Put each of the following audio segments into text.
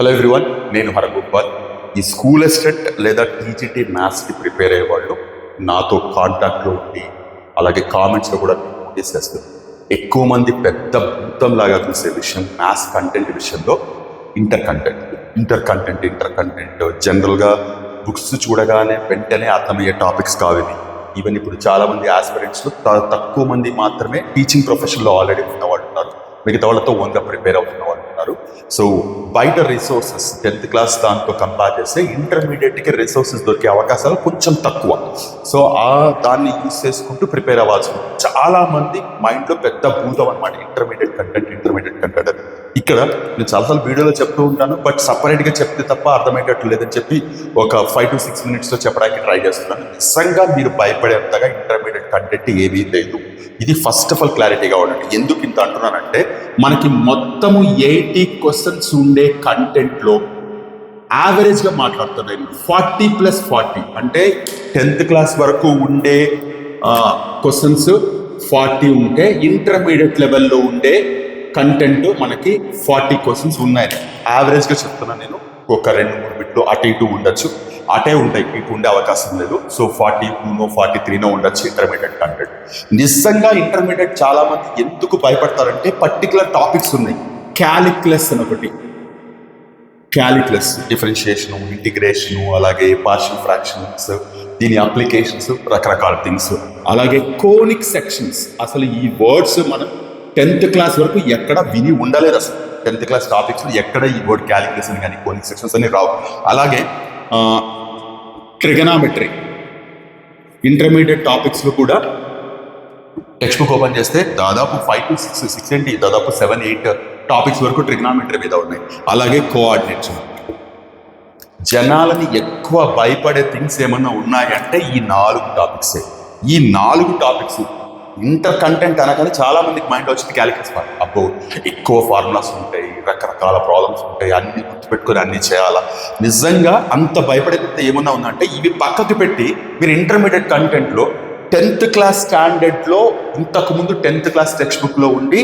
Hello everyone నేను హరగోపాల్ ఈ school assistant లేదా టీజీటీ మ్యాథ్స్కి ప్రిపేర్ అయ్యేవాళ్ళు నాతో కాంటాక్ట్లో ఉండి అలాగే కామెంట్స్లో కూడా నోటీస్ చేస్తారు ఎక్కువ మంది పెద్ద భూతంలాగా చూసే విషయం మ్యాథ్స్ కంటెంట్ విషయంలో inter content inter content inter content జనరల్గా బుక్స్ చూడగానే వెంటనే అర్థమయ్యే టాపిక్స్ కావాలి ఈవెన్ ఇప్పుడు చాలా మంది తక్కువ మంది మాత్రమే టీచింగ్ ప్రొఫెషన్లో ఆల్రెడీ ఉన్నవాళ్ళు ఉన్నారు. మిగతా వాళ్ళతో వంద ప్రిపేర్ అవుతున్నవాళ్ళు ఉన్నారు. సో బయట రిసోర్సెస్ టెన్త్ క్లాస్ దాంతో కంపేర్ చేస్తే ఇంటర్మీడియట్కి రిసోర్సెస్ దొరికే అవకాశాలు కొంచెం తక్కువ. సో ఆ దాన్ని యూస్ చేసుకుంటూ ప్రిపేర్ అవ్వాల్సి చాలామంది చాలా మైండ్లో పెద్ద భూతం అనమాట ఇంటర్మీడియట్ కంటెంట్ ఇంటర్మీడియట్ కంటెంట్ అని. ఇక్కడ నేను చాలాసార్లు వీడియోలో చెప్తూ ఉంటాను బట్ సపరేట్గా చెప్తే తప్ప అర్థమయ్యేటట్టు లేదని చెప్పి ఒక ఫైవ్ టు సిక్స్ మినిట్స్లో చెప్పడానికి ట్రై చేస్తున్నాను. నిజంగా మీరు భయపడేంతగా ఇంటర్మీడియట్ కంటెంట్ ఏమీ లేదు ఇది ఫస్ట్ ఆఫ్ ఆల్ క్లారిటీగా ఉండండి. ఎందుకు ఇంత అంటున్నానంటే మనకి మొత్తము ఎయిటీ క్వశ్చన్స్ ఉండే కంటెంట్లో యావరేజ్గా మాట్లాడుతున్నాను ఫార్టీ ప్లస్ ఫార్టీ అంటే టెన్త్ క్లాస్ వరకు ఉండే క్వశ్చన్స్ ఫార్టీ ఉంటే ఇంటర్మీడియట్ లెవెల్లో ఉండే కంటెంట్ మనకి ఫార్టీ క్వశ్చన్స్ ఉన్నాయి. యావరేజ్గా చెప్తున్నాను నేను. ఒక రెండు మూడు బిట్లు అటు ఇటు ఉండొచ్చు. అటే ఉంటాయి. మీకు ఉండే అవకాశం లేదు. సో ఫార్టీ టూనో ఫార్టీ త్రీనో ఉండొచ్చు ఇంటర్మీడియట్ కంటెంట్ నిజంగా ఇంటర్మీడియట్ చాలా మంది ఎందుకు భయపడతారంటే పర్టికులర్ టాపిక్స్ ఉన్నాయి. క్యాలిక్యులస్ అని ఒకటి. క్యాలిక్యులస్ డిఫరెన్షియేషను ఇంటిగ్రేషను అలాగే పార్షియల్ ఫ్రాక్షన్స్ దీని అప్లికేషన్స్ రకరకాల థింగ్స్. అలాగే కోనిక్ సెక్షన్స్. అసలు ఈ వర్డ్స్ మనం టెన్త్ క్లాస్ వరకు ఎక్కడ విని ఉండలేదు అసలు. టెన్త్ క్లాస్ టాపిక్స్ ఎక్కడ ఈ వర్డ్ క్యాలిక్యులేషన్ అని కానీ కోనిక్ సెక్షన్స్ అని రావు. అలాగే ట్రిగనామెట్రీ. ఇంటర్మీడియట్ టాపిక్స్లో కూడా టెక్స్ట్ బుక్ ఓపెన్ చేస్తే దాదాపు ఫైవ్ టు సిక్స్ సిక్స్ ఏంటి దాదాపు సెవెన్ ఎయిట్ టాపిక్స్ వరకు ట్రిగ్నామెట్రీ మీద ఉన్నాయి. అలాగే కోఆర్డినేట్స్ జనాలని ఎక్కువ భయపడే థింగ్స్ ఏమన్నా ఉన్నాయంటే ఈ నాలుగు టాపిక్సే ఈ నాలుగు టాపిక్స్ ఇంటర్ కంటెంట్ అనగానే చాలామందికి మైండ్ వచ్చింది క్యాలిక్యులస్ అబ్బో ఎక్కువ ఫార్ములాస్ ఉంటాయి రకరకాల ప్రాబ్లమ్స్ ఉంటాయి. అన్ని గుర్తుపెట్టుకొని అన్ని చేయాలా? నిజంగా అంత భయపడేదంతా ఏమన్నా ఉందంటే ఇవి పక్కకు పెట్టి మీరు ఇంటర్మీడియట్ కంటెంట్లో టెన్త్ క్లాస్ స్టాండర్డ్లో ఇంతకుముందు టెన్త్ క్లాస్ టెక్స్ట్ బుక్లో ఉండి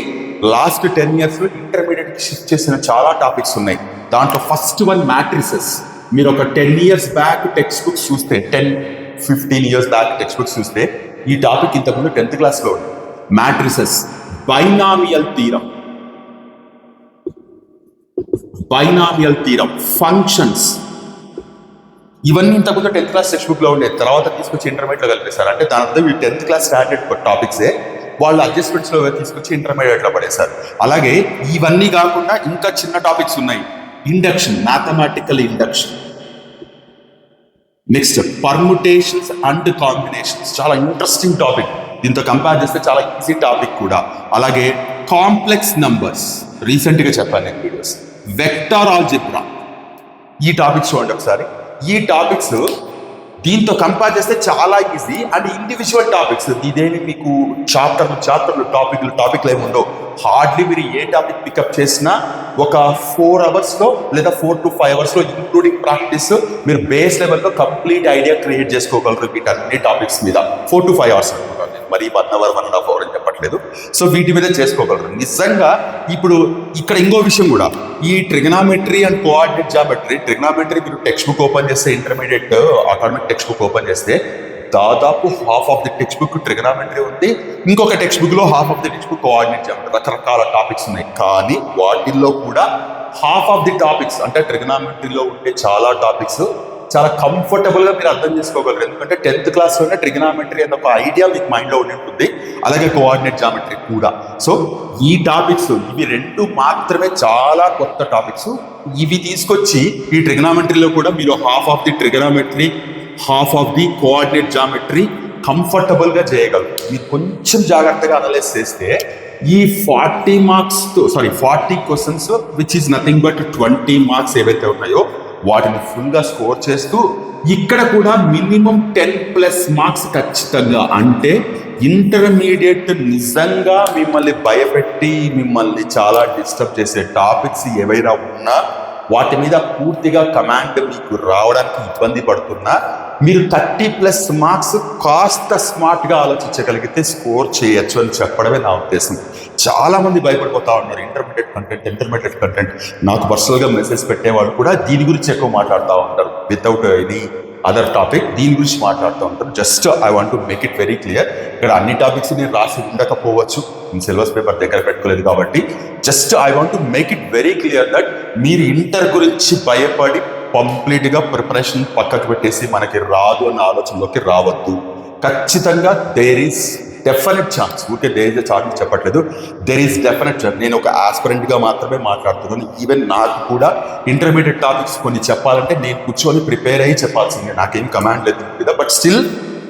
లాస్ట్ టెన్ ఇయర్స్లో ఇంటర్మీడియట్కి షిఫ్ట్ చేసిన చాలా టాపిక్స్ ఉన్నాయి. దాంట్లో ఫస్ట్ వన్ మ్యాట్రిసెస్ మీరు ఒక ten years back text books చూస్తే ten fifteen years back text books చూస్తే ఈ టాపిక్ ఇంతకుముందు టెన్త్ క్లాస్లో ఉంది. Matrices binomial theorem binomial theorem functions ఇవన్నీ ఇంతకుముందు టెన్త్ క్లాస్ టెక్స్ట్ బుక్లో ఉండే తర్వాత తీసుకొచ్చి ఇంటర్మీడియట్లో కలిపేశారు. అంటే దాని అర్థం ఈ టెన్త్ క్లాస్ స్టాండర్డ్ టాపిక్సే వాళ్ళు అడ్జస్ట్మెంట్స్లో తీసుకొచ్చి ఇంటర్మీడియట్లో పడేశారు. అలాగే ఇవన్నీ కాకుండా ఇంకా చిన్న టాపిక్స్ ఉన్నాయి. Induction mathematical induction next permutations and combinations చాలా ఇంట్రెస్టింగ్ టాపిక్ దీంతో కంపేర్ చేస్తే చాలా ఈజీ టాపిక్ కూడా. అలాగే కాంప్లెక్స్ నంబర్స్ రీసెంట్గా చెప్పాను నేను వీడియోస్ వెక్టార్ ఆల్జిబ్రా ఈ టాపిక్స్ చూడండి ఒకసారి. ఈ టాపిక్స్ దీంతో కంపేర్ చేస్తే చాలా ఈజీ అండ్ ఇండివిజువల్ టాపిక్స్ ఇదేమి మీకు చాప్టర్లు చాప్టర్లు టాపిక్లు టాపిక్లు ఏమి ఉండవు హార్డ్లీ మీరు ఏ టాపిక్ పికప్ చేసినా ఒక ఫోర్ అవర్స్లో లేదా ఫోర్ టు ఫైవ్ అవర్స్లో ఇంక్లూడింగ్ ప్రాక్టీస్ మీరు బేస్ లెవెల్లో కంప్లీట్ ఐడియా క్రియేట్ చేసుకోగలరు వీటన్ని టాపిక్స్ మీద. ఫోర్ టు ఫైవ్ అవర్స్ అనుకుంటాను మరి one hour one and half hour అని రావట్లేదు సో వీటి మీద చేసుకోగలరు. నిజంగా ఇప్పుడు ఇక్కడ ఇంకో విషయం కూడా. ఈ trigonometry and coordinate geometry trigonometry మీరు టెక్స్ట్ బుక్ ఓపెన్ చేస్తే intermediate academic text book open చేస్తే దాదాపు half of the text book trigonometry ఉంది. ఇంకొక టెక్స్ట్ బుక్లో half of the text book coordinate geometry. రకరకాల టాపిక్స్ ఉన్నాయి. కానీ వాటిల్లో కూడా హాఫ్ ఆఫ్ ది టాపిక్స్ అంటే ట్రిగనామెట్రీలో ఉండే చాలా టాపిక్స్ చాలా కంఫర్టబుల్గా మీరు అర్థం చేసుకోగలరు. ఎందుకంటే టెన్త్ క్లాస్లోనే ట్రిగనామెట్రీ అనే ఒక ఐడియా మీకు మైండ్లో ఉండి ఉంటుంది అలాగే కోఆర్డినేట్ జామెట్రీ కూడా. సో ఈ టాపిక్స్ ఇవి రెండు మాత్రమే చాలా కొత్త టాపిక్స్ ఇవి తీసుకొచ్చి ఈ ట్రిగనామెట్రీలో కూడా మీరు half of the trigonometry half of the coordinate geometry కంఫర్టబుల్గా చేయగలరు. మీరు కొంచెం జాగ్రత్తగా అనలైజ్ చేస్తే ఈ forty మార్క్స్తో sorry forty questions which is nothing but twenty marks ఏవైతే ఉన్నాయో వాటిని ఫుల్గా స్కోర్ చేస్తూ ఇక్కడ కూడా మినిమం టెన్ ప్లస్ మార్క్స్ ఖచ్చితంగా. అంటే ఇంటర్మీడియట్ నిజంగా మిమ్మల్ని భయపెట్టి మిమ్మల్ని చాలా డిస్టర్బ్ చేసే టాపిక్స్ ఏవైనా ఉన్నా వాటి మీద పూర్తిగా కమాండ్ మీకు రావడానికి ఇబ్బంది పడుతున్నా మీరు థర్టీ ప్లస్ మార్క్స్ కాస్త స్మార్ట్గా ఆలోచించగలిగితే స్కోర్ చేయొచ్చు అని చెప్పడమే నా ఉద్దేశం. చాలామంది భయపడిపోతా ఉన్నారు. ఇంటర్మీడియట్ కంటెంట్ ఇంటర్మీడియట్ కంటెంట్ నాకు పర్సనల్గా మెసేజ్ పెట్టేవాళ్ళు కూడా దీని గురించి ఎక్కువ మాట్లాడుతూ ఉంటారు. వితౌట్ ఎనీ అదర్ టాపిక్ దీని గురించి మాట్లాడుతూ ఉంటారు. Just I want to make it very clear ఇక్కడ అన్ని టాపిక్స్ నేను రాసి ఉండకపోవచ్చు. నేను సిలబస్ పేపర్ దగ్గర పెట్టుకోలేదు కాబట్టి. Just I want to make it very clear that మీరు ఇంటర్ గురించి భయపడి కంప్లీట్గా ప్రిపరేషన్ పక్కకు పెట్టేసి మనకి రాదు అన్న ఆలోచనలోకి రావద్దు. ఖచ్చితంగా దేర్ ఈస్ డెఫినెట్ ఛాన్స్ ఊరికే దేర్ ఇస్ ఛాన్స్ చెప్పట్లేదు. దేర్ ఈస్ డెఫినెట్ ఛాన్స్ నేను ఒక ఆస్పిరెంట్గా మాత్రమే మాట్లాడుతున్నాను. ఈవెన్ నాకు కూడా ఇంటర్మీడియట్ టాపిక్స్ కొన్ని చెప్పాలంటే నేను కూర్చొని ప్రిపేర్ అయ్యి చెప్పాల్సిందే. నాకేం కమాండ్ లేదు మీద. బట్ స్టిల్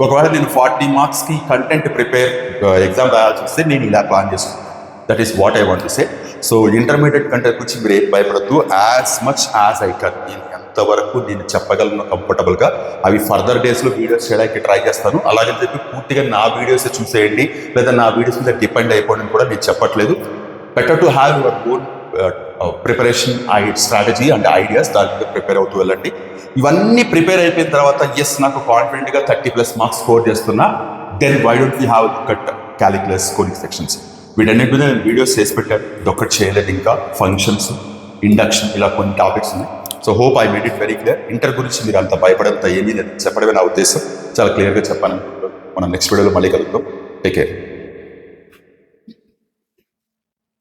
ఒకవేళ నేను ఫార్టీ మార్క్స్కి కంటెంట్ ప్రిపేర్ ఎగ్జామ్ రాయాల్సి వస్తే నేను ఇలా ప్లాన్ చేస్తాను that is what I want to say so intermediate content గురించి మీరు ఏం భయపడద్దు. యాజ్ మచ్ యాజ్ ఐ కన్ నేను ఎంతవరకు నేను చెప్పగలను కంఫర్టబుల్గా. అవి ఫర్దర్ డేస్లో వీడియోస్ చేయడానికి ట్రై చేస్తాను. అలాగని చెప్పి పూర్తిగా నా వీడియోస్ చూసేయండి. లేదా నా వీడియోస్ మీద డిపెండ్ అయిపోవడం కూడా నేను చెప్పట్లేదు. Better to have your own preparation I strategy and ideas దాని మీద ప్రిపేర్ అవుతూ వెళ్ళండి. ఇవన్నీ ప్రిపేర్ అయిపోయిన తర్వాత ఎస్ నాకు కాన్ఫిడెంట్గా థర్టీ ప్లస్ మార్క్స్ స్కోర్ చేస్తున్నా. Then why don't we have cut calculus scoring sections వీటన్నిటి మీద నేను వీడియోస్ చేసి పెట్టాను. ఇదొక్కటి చేయలేదు ఇంకా. ఫంక్షన్స్ ఇండక్షన్ ఇలా కొన్ని టాపిక్స్ ఉన్నాయి. So hope I made it very clear inter గురించి మీరు అంత భయపడంత ఏమీ చెప్పడమే నా ఉద్దేశం. చాలా క్లియర్గా చెప్పాను మనం నెక్స్ట్ వీడియోలో మళ్ళీ కలుగుతాం టేక్ కేర్